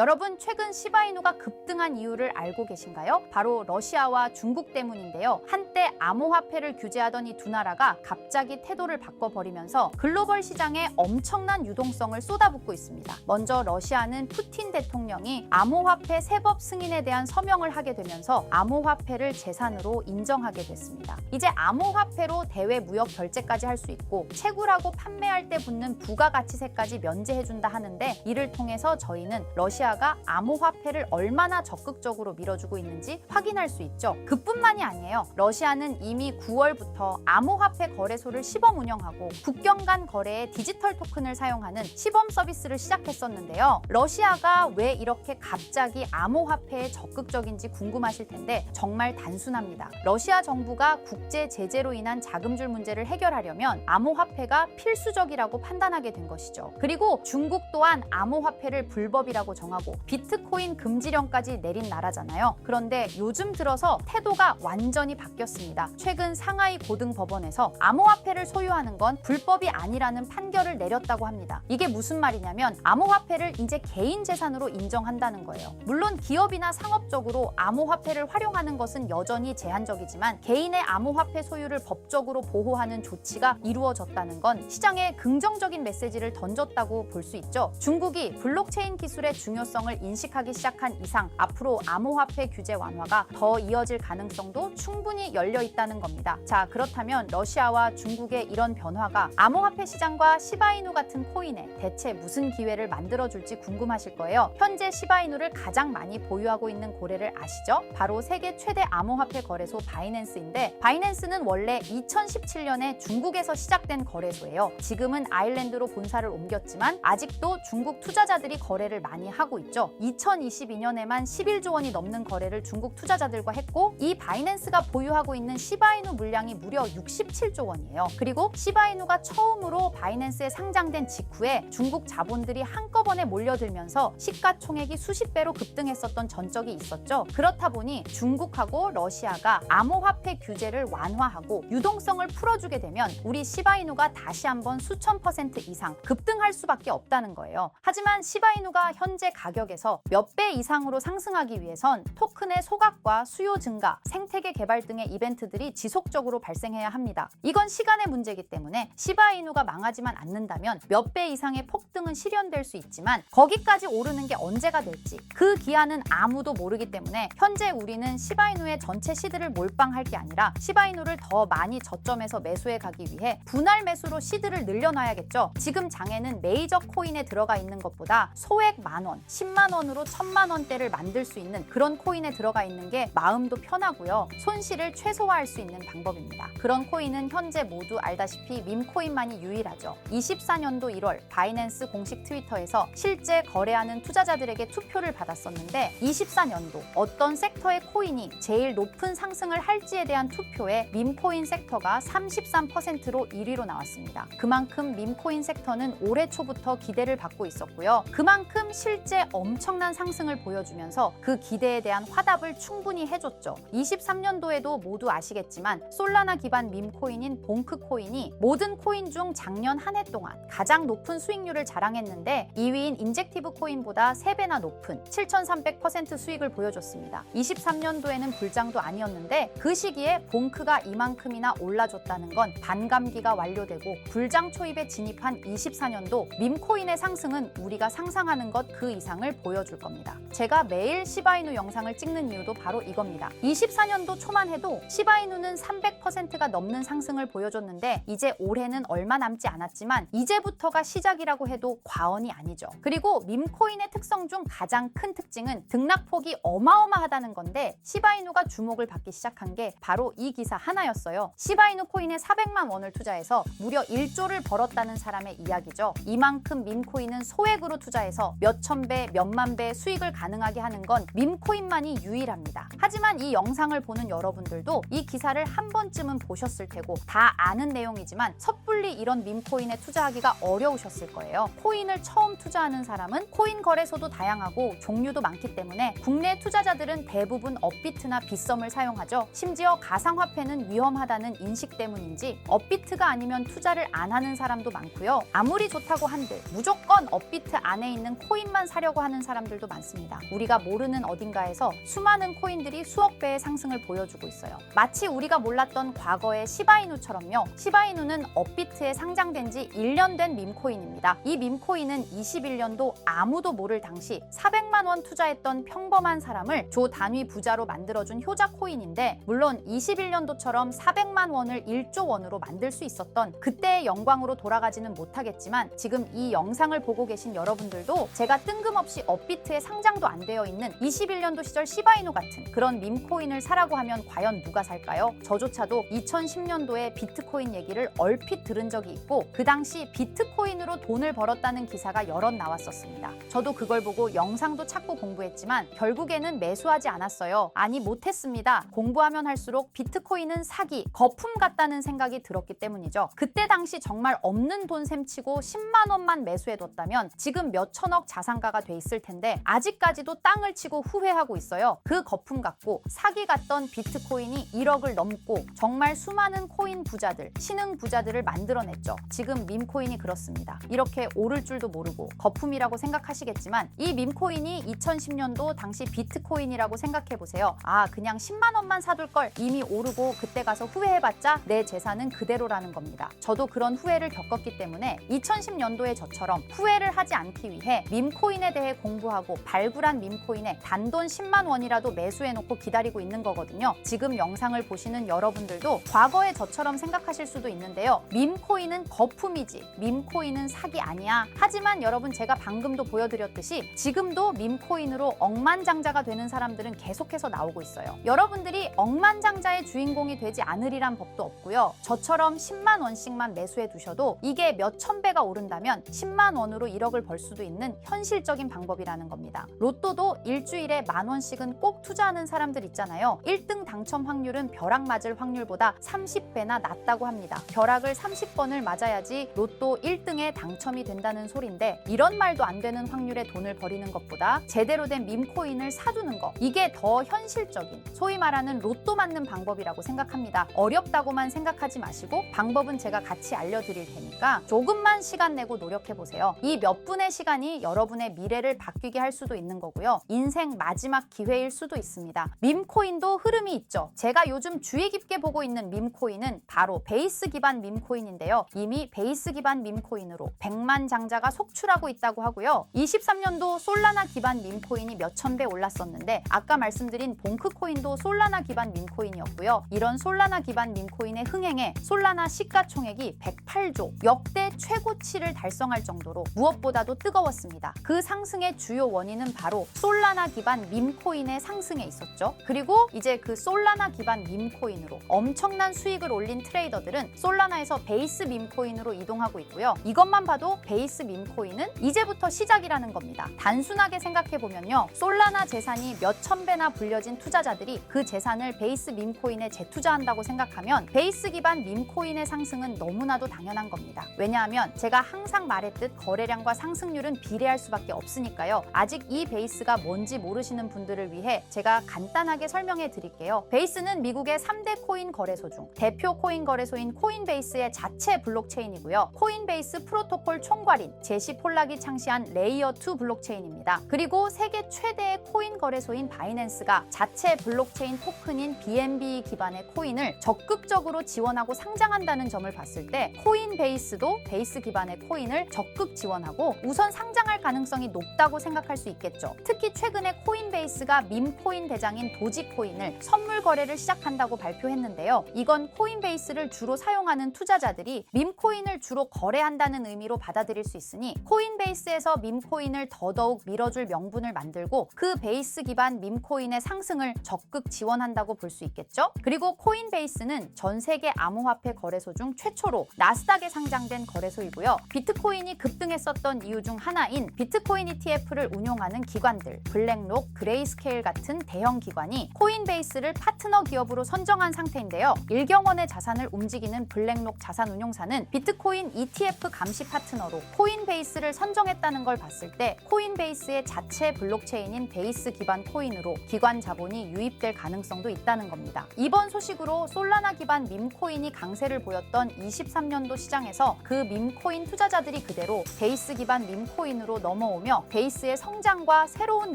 여러분 최근 시바이누가 급등한 이유를 알고 계신가요? 바로 러시아와 중국 때문인데요. 한때 암호화폐를 규제하던 이 두 나라가 갑자기 태도를 바꿔버리면서 글로벌 시장에 엄청난 유동성을 쏟아붓고 있습니다. 먼저 러시아는 푸틴 대통령이 암호화폐 세법 승인에 대한 서명을 하게 되면서 암호화폐를 재산으로 인정하게 됐습니다. 이제 암호화폐로 대외 무역 결제까지 할 수 있고 채굴하고 판매할 때 붙는 부가가치세까지 면제해준다 하는데 이를 통해서 저희는 러시아 가 암호화폐를 얼마나 적극적으로 밀어주고 있는지 확인할 수 있죠. 그뿐만이 아니에요. 러시아는 이미 9월부터 암호화폐 거래소를 시범 운영하고 국경 간 거래에 디지털 토큰을 사용하는 시범 서비스를 시작했었는데요. 러시아가 왜 이렇게 갑자기 암호화폐에 적극적인지 궁금하실 텐데 정말 단순합니다. 러시아 정부가 국제 제재로 인한 자금줄 문제를 해결하려면 암호화폐가 필수적이라고 판단하게 된 것이죠. 그리고 중국 또한 암호화폐를 불법이라고 정하고 비트코인 금지령까지 내린 나라잖아요. 그런데 요즘 들어서 태도가 완전히 바뀌었습니다. 최근 상하이 고등법원에서 암호화폐를 소유하는 건 불법이 아니라는 판결을 내렸다고 합니다. 이게 무슨 말이냐면 암호화폐를 이제 개인 재산으로 인정한다는 거예요. 물론 기업이나 상업적으로 암호화폐를 활용하는 것은 여전히 제한적이지만 개인의 암호화폐 소유를 법적으로 보호하는 조치가 이루어졌다는 건 시장에 긍정적인 메시지를 던졌다고 볼 수 있죠. 중국이 블록체인 기술의 중요 성을 인식하기 시작한 이상 앞으로 암호화폐 규제 완화가 더 이어질 가능성도 충분히 열려 있다는 겁니다. 자, 그렇다면 러시아와 중국의 이런 변화가 암호화폐 시장과 시바이누 같은 코인에 대체 무슨 기회를 만들어 줄지 궁금하실 거예요. 현재 시바이누를 가장 많이 보유하고 있는 고래를 아시죠? 바로 세계 최대 암호화폐 거래소 바이낸스인데 바이낸스는 원래 2017년에 중국에서 시작된 거래소예요. 지금은 아일랜드로 본사를 옮겼지만 아직도 중국 투자자들이 거래를 많이 하고 있죠. 2022년에만 11조 원이 넘는 거래를 중국 투자자들과 했고 이 바이낸스가 보유하고 있는 시바이누 물량이 무려 67조 원이에요. 그리고 시바이누가 처음으로 바이낸스에 상장된 직후에 중국 자본들이 한꺼번에 몰려들면서 시가총액이 수십 배로 급등했었던 전적이 있었죠. 그렇다 보니 중국하고 러시아가 암호화폐 규제를 완화하고 유동성을 풀어주게 되면 우리 시바이누가 다시 한번 수천 퍼센트 이상 급등할 수밖에 없다는 거예요. 하지만 시바이누가 현재 가격에서 몇 배 이상으로 상승하기 위해선 토큰의 소각과 수요 증가, 생태계 개발 등의 이벤트들이 지속적으로 발생해야 합니다. 이건 시간의 문제이기 때문에 시바이누가 망하지만 않는다면 몇 배 이상의 폭등은 실현될 수 있지만 거기까지 오르는 게 언제가 될지 그 기한은 아무도 모르기 때문에 현재 우리는 시바이누의 전체 시드를 몰빵할 게 아니라 시바이누를 더 많이 저점에서 매수해 가기 위해 분할 매수로 시드를 늘려놔야겠죠. 지금 장에는 메이저 코인에 들어가 있는 것보다 소액 만 원, 10만 원으로 천만 원대를 만들 수 있는 그런 코인에 들어가 있는 게 마음도 편하고요. 손실을 최소화할 수 있는 방법입니다. 그런 코인은 현재 모두 알다시피 밈코인만이 유일하죠. 24년도 1월 바이낸스 공식 트위터에서 실제 거래하는 투자자들에게 투표를 받았었는데 24년도 어떤 섹터의 코인이 제일 높은 상승을 할지에 대한 투표에 밈코인 섹터가 33%로 1위로 나왔습니다. 그만큼 밈코인 섹터는 올해 초부터 기대를 받고 있었고요. 그만큼 실제 엄청난 상승을 보여주면서 그 기대에 대한 화답을 충분히 해줬죠. 23년도에도 모두 아시겠지만 솔라나 기반 밈코인인 봉크코인이 모든 코인 중 작년 한 해 동안 가장 높은 수익률을 자랑했는데 2위인 인젝티브 코인보다 3배나 높은 7,300% 수익을 보여줬습니다. 23년도에는 불장도 아니었는데 그 시기에 봉크가 이만큼이나 올라줬다는 건 반감기가 완료되고 불장 초입에 진입한 24년도 밈코인의 상승은 우리가 상상하는 것 그 이상 을 보여줄 겁니다. 제가 매일 시바이누 영상을 찍는 이유도 바로 이겁니다. 24년도 초만 해도 시바이누는 300%가 넘는 상승을 보여줬는데 이제 올해는 얼마 남지 않았지만 이제부터가 시작이라고 해도 과언이 아니죠. 그리고 밈코인의 특성 중 가장 큰 특징은 등락폭이 어마어마하다는 건데 시바이누가 주목을 받기 시작한 게 바로 이 기사 하나였어요. 시바이누 코인에 400만 원을 투자해서 무려 1조를 벌었다는 사람의 이야기죠. 이만큼 밈코인은 소액으로 투자해서 몇천 배, 몇만 배 수익을 가능하게 하는 건 밈코인만이 유일합니다. 하지만 이 영상을 보는 여러분들도 이 기사를 한 번쯤은 보셨을 테고 다 아는 내용이지만 섣불리 이런 밈코인에 투자하기가 어려우셨을 거예요. 코인을 처음 투자하는 사람은 코인 거래소도 다양하고 종류도 많기 때문에 국내 투자자들은 대부분 업비트나 빗썸을 사용하죠. 심지어 가상화폐는 위험하다는 인식 때문인지 업비트가 아니면 투자를 안 하는 사람도 많고요. 아무리 좋다고 한들 무조건 업비트 안에 있는 코인만 사려고 하려고 하는 사람들도 많습니다. 우리가 모르는 어딘가에서 수많은 코인들이 수억 배의 상승을 보여주고 있어요. 마치 우리가 몰랐던 과거의 시바이누처럼요. 시바이누는 업비트에 상장된 지 1년 된 밈코인입니다. 이 밈코인은 21년도 아무도 모를 당시 400만 원 투자했던 평범한 사람을 조 단위 부자로 만들어준 효자 코인인데 물론 21년도처럼 400만 원을 1조 원으로 만들 수 있었던 그때의 영광으로 돌아가지는 못하겠지만 지금 이 영상을 보고 계신 여러분들도 제가 뜬금 없이 업비트에 상장도 안 되어 있는 21년도 시절 시바이누 같은 그런 밈코인을 사라고 하면 과연 누가 살까요? 저조차도 2010년도에 비트코인 얘기를 얼핏 들은 적이 있고 그 당시 비트코인으로 돈을 벌었다는 기사가 여럿 나왔었습니다. 저도 그걸 보고 영상도 찾고 공부했지만 결국에는 매수하지 않았어요. 아니 못했습니다. 공부하면 할수록 비트코인은 사기, 거품 같다는 생각이 들었기 때문이죠. 그때 당시 정말 없는 돈 셈치고 10만 원만 매수해뒀다면 지금 몇 천억 자산가가 돼 있을 텐데 아직까지도 땅을 치고 후회하고 있어요. 그 거품 같고 사기 같던 비트코인이 1억을 넘고 정말 수많은 코인 부자들, 신흥 부자들을 만들어냈죠. 지금 밈코인이 그렇습니다. 이렇게 오를 줄도 모르고 거품이라고 생각하시겠지만 이 밈코인이 2010년도 당시 비트코인이라고 생각해 보세요. 아, 그냥 10만 원만 사둘 걸 이미 오르고 그때 가서 후회해봤자 내 재산은 그대로라는 겁니다. 저도 그런 후회를 겪었기 때문에 2010년도에 저처럼 후회를 하지 않기 위해 밈코인에 대해 공부하고 발굴한 밈코인에 단돈 10만 원이라도 매수해놓고 기다리고 있는 거거든요. 지금 영상을 보시는 여러분들도 과거의 저처럼 생각하실 수도 있는데요. 밈코인은 거품이지, 밈코인은 사기 아니야. 하지만 여러분 제가 방금도 보여드렸듯이 지금도 밈코인으로 억만장자가 되는 사람들은 계속해서 나오고 있어요. 여러분들이 억만장자의 주인공이 되지 않으리란 법도 없고요. 저처럼 10만 원씩만 매수해 두셔도 이게 몇 천 배가 오른다면 10만 원으로 1억을 벌 수도 있는 현실 적인 방법이라는 겁니다. 로또도 일주일에 만 원씩은 꼭 투자하는 사람들 있잖아요. 1등 당첨 확률은 벼락 맞을 확률보다 30배나 낮다고 합니다. 벼락을 30번을 맞아야지 로또 1등에 당첨이 된다는 소린데 이런 말도 안 되는 확률의 돈을 버리는 것보다 제대로 된 밈코인을 사두는 거 이게 더 현실적인 소위 말하는 로또 맞는 방법이라고 생각합니다. 어렵다고만 생각하지 마시고 방법은 제가 같이 알려드릴 테니까 조금만 시간 내고 노력해 보세요. 이 몇 분의 시간이 여러분의 미래 를 바뀌게 할 수도 있는 거고요. 인생 마지막 기회일 수도 있습니다. 밈코인도 흐름이 있죠. 제가 요즘 주의 깊게 보고 있는 밈코인은 바로 베이스 기반 밈코인인데요. 이미 베이스 기반 밈코인으로 100만 장자가 속출하고 있다고 하고요. 23년도 솔라나 기반 밈코인이 몇천 배 올랐었는데 아까 말씀드린 봉크코인도 솔라나 기반 밈코인이었고요. 이런 솔라나 기반 밈코인의 흥행에 솔라나 시가총액이 108조 역대 최고치를 달성할 정도로 무엇보다도 뜨거웠습니다. 그 상 승의 주요 원인은 바로 솔라나 기반 밈코인의 상승에 있었죠. 그리고 이제 그 솔라나 기반 밈코인으로 엄청난 수익을 올린 트레이더들은 솔라나에서 베이스 밈코인으로 이동하고 있고요. 이것만 봐도 베이스 밈코인은 이제부터 시작이라는 겁니다. 단순하게 생각해 보면요. 솔라나 재산이 몇천 배나 불려진 투자자들이 그 재산을 베이스 밈코인에 재투자한다고 생각하면 베이스 기반 밈코인의 상승은 너무나도 당연한 겁니다. 왜냐하면 제가 항상 말했듯 거래량과 상승률은 비례할 수밖에 없 으니까요. 아직 이 베이스가 뭔지 모르시는 분들을 위해 제가 간단하게 설명해 드릴게요. 베이스는 미국의 3대 코인 거래소 중 대표 코인 거래소인 코인베이스의 자체 블록체인이고요. 코인베이스 프로토콜 총괄인 제시 폴락이 창시한 레이어 2 블록체인입니다. 그리고 세계 최대의 코인 거래소인 바이낸스가 자체 블록체인 토큰인 BNB 기반의 코인을 적극적으로 지원하고 상장한다는 점을 봤을 때 코인베이스도 베이스 기반의 코인을 적극 지원하고 우선 상장할 가능성이 높 다고 생각할 수 있겠죠. 특히 최근에 코인베이스가 밈코인 대장인 도지코인을 선물 거래를 시작한다고 발표했는데요. 이건 코인베이스를 주로 사용하는 투자자들이 밈코인을 주로 거래한다는 의미로 받아들일 수 있으니 코인베이스에서 밈코인을 더더욱 밀어줄 명분을 만들고 그 베이스 기반 밈코인의 상승을 적극 지원한다고 볼 수 있겠죠. 그리고 코인베이스는 전 세계 암호화폐 거래소 중 최초로 나스닥에 상장된 거래소이고요. 비트코인이 급등했었던 이유 중 하나인 비트코인 ETF를 운용하는 기관들, 블랙록, 그레이스케일 같은 대형 기관이 코인베이스를 파트너 기업으로 선정한 상태인데요. 일경원의 자산을 움직이는 블랙록 자산 운용사는 비트코인 ETF 감시 파트너로 코인베이스를 선정했다는 걸 봤을 때 코인베이스의 자체 블록체인인 베이스 기반 코인으로 기관 자본이 유입될 가능성도 있다는 겁니다. 이번 소식으로 솔라나 기반 밈코인이 강세를 보였던 23년도 시장에서 그 밈코인 투자자들이 그대로 베이스 기반 밈코인으로 넘어오면 있으며 베이스의 성장과 새로운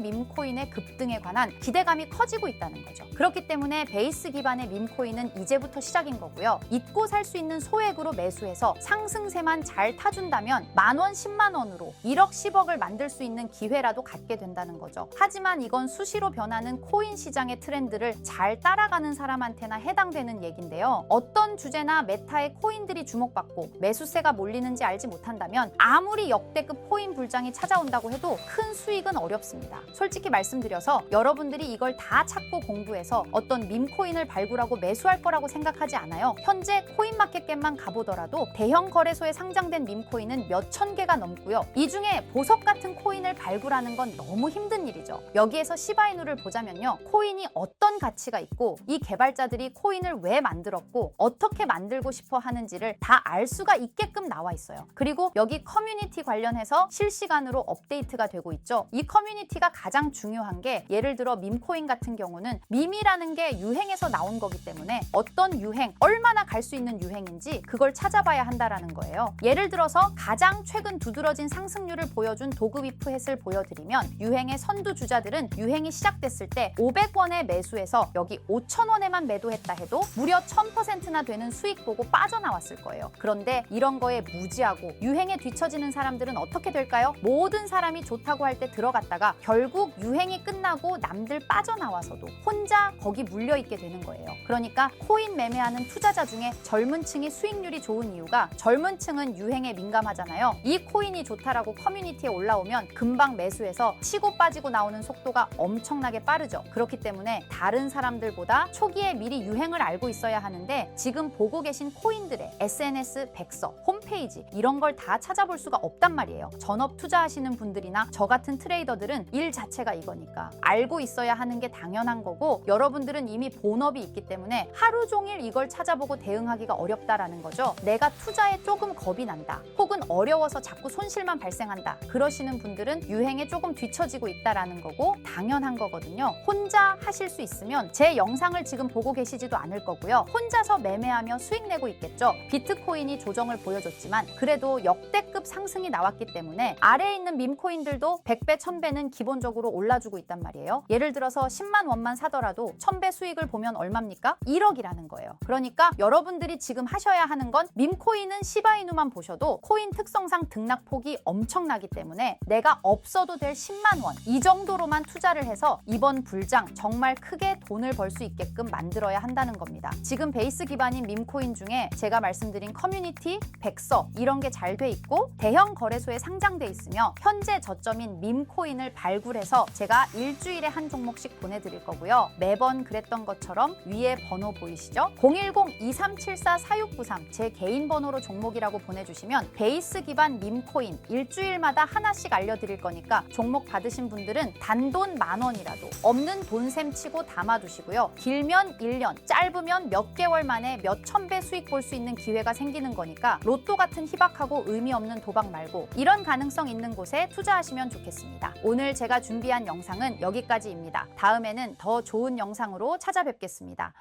밈코인의 급등에 관한 기대감이 커지고 있다는 거죠. 그렇기 때문에 베이스 기반의 밈코인은 이제부터 시작인 거고요. 잊고 살 수 있는 소액으로 매수해서 상승세만 잘 타준다면 만 원, 10만 원으로 1억, 10억을 만들 수 있는 기회라도 갖게 된다는 거죠. 하지만 이건 수시로 변하는 코인 시장의 트렌드를 잘 따라가는 사람한테나 해당되는 얘긴데요. 어떤 주제나 메타의 코인들이 주목받고 매수세가 몰리는지 알지 못한다면 아무리 역대급 코인 불장이 찾아온다고 해도 큰 수익은 어렵습니다. 솔직히 말씀드려서 여러분들이 이걸 다 찾고 공부해서 어떤 밈코인을 발굴하고 매수할 거라고 생각하지 않아요. 현재 코인마켓겟만 가보더라도 대형 거래소에 상장된 밈코인은 몇 천 개가 넘고요. 이 중에 보석 같은 코인을 발굴하는 건 너무 힘든 일이죠. 여기에서 시바이누를 보자면요. 코인이 어떤 가치가 있고 이 개발자들이 코인을 왜 만들었고 어떻게 만들고 싶어 하는지를 다 알 수가 있게끔 나와 있어요. 그리고 여기 커뮤니티 관련해서 실시간으로 업데이트 가 되고 있죠. 이 커뮤니티가 가장 중요한 게 예를 들어 밈코인 같은 경우는 밈이라는 게 유행에서 나온 거기 때문에 어떤 유행, 얼마나 갈 수 있는 유행인지 그걸 찾아봐야 한다라는 거예요. 예를 들어서 가장 최근 두드러진 상승률을 보여준 도그위프 햇을 보여드리면 유행의 선두 주자들은 유행이 시작됐을 때 500원에 매수해서 여기 5,000원에만 매도했다 해도 무려 1000%나 되는 수익 보고 빠져나왔을 거예요. 그런데 이런 거에 무지하고 유행에 뒤처지는 사람들은 어떻게 될까요? 모든 사람 이 좋다고 할 때 들어갔다가 결국 유행이 끝나고 남들 빠져나와서도 혼자 거기 물려 있게 되는 거예요. 그러니까 코인 매매하는 투자자 중에 젊은 층이 수익률이 좋은 이유가 젊은 층은 유행에 민감하잖아요. 이 코인이 좋다라고 커뮤니티에 올라오면 금방 매수해서 치고 빠지고 나오는 속도가 엄청나게 빠르죠. 그렇기 때문에 다른 사람들보다 초기에 미리 유행을 알고 있어야 하는데 지금 보고 계신 코인들의 SNS 백서, 홈페이지 이런 걸 다 찾아볼 수가 없단 말이에요. 전업 투자하시는 분들 이나 저 같은 트레이더들은 일 자체가 이거니까 알고 있어야 하는 게 당연한 거고 여러분들은 이미 본업이 있기 때문에 하루 종일 이걸 찾아보고 대응하기가 어렵다라는 거죠. 내가 투자에 조금 겁이 난다. 혹은 어려워서 자꾸 손실만 발생한다. 그러시는 분들은 유행에 조금 뒤처지고 있다라는 거고 당연한 거거든요. 혼자 하실 수 있으면 제 영상을 지금 보고 계시지도 않을 거고요. 혼자서 매매하며 수익 내고 있겠죠. 비트코인이 조정을 보여줬지만 그래도 역대급 상승이 나왔기 때문에 아래에 있는 밈코인 들도 100배, 1000배는 기본적으로 올라주고 있단 말이에요. 예를 들어서 10만 원만 사더라도 1000배 수익을 보면 얼마입니까? 1억이라는 거예요. 그러니까 여러분들이 지금 하셔야 하는 건 밈코인은 시바이누만 보셔도 코인 특성상 등락폭이 엄청나기 때문에 내가 없어도 될 10만 원 이 정도로만 투자를 해서 이번 불장 정말 크게 돈을 벌 수 있게끔 만들어야 한다는 겁니다. 지금 베이스 기반인 밈코인 중에 제가 말씀드린 커뮤니티, 백서 이런 게 잘 돼 있고 대형 거래소에 상장돼 있으며 현재 저점인 밈코인을 발굴해서 제가 일주일에 한 종목씩 보내드릴 거고요. 매번 그랬던 것처럼 위에 번호 보이시죠? 010-2374-4693 제 개인 번호로 종목이라고 보내주시면 베이스 기반 밈코인 일주일마다 하나씩 알려드릴 거니까 종목 받으신 분들은 단돈 만 원이라도 없는 돈셈 치고 담아두시고요. 길면 1년, 짧으면 몇 개월 만에 몇 천 배 수익 볼 수 있는 기회가 생기는 거니까 로또 같은 희박하고 의미 없는 도박 말고 이런 가능성 있는 곳에 투자하시면 좋겠습니다. 오늘 제가 준비한 영상은 여기까지입니다. 다음에는 더 좋은 영상으로 찾아뵙겠습니다.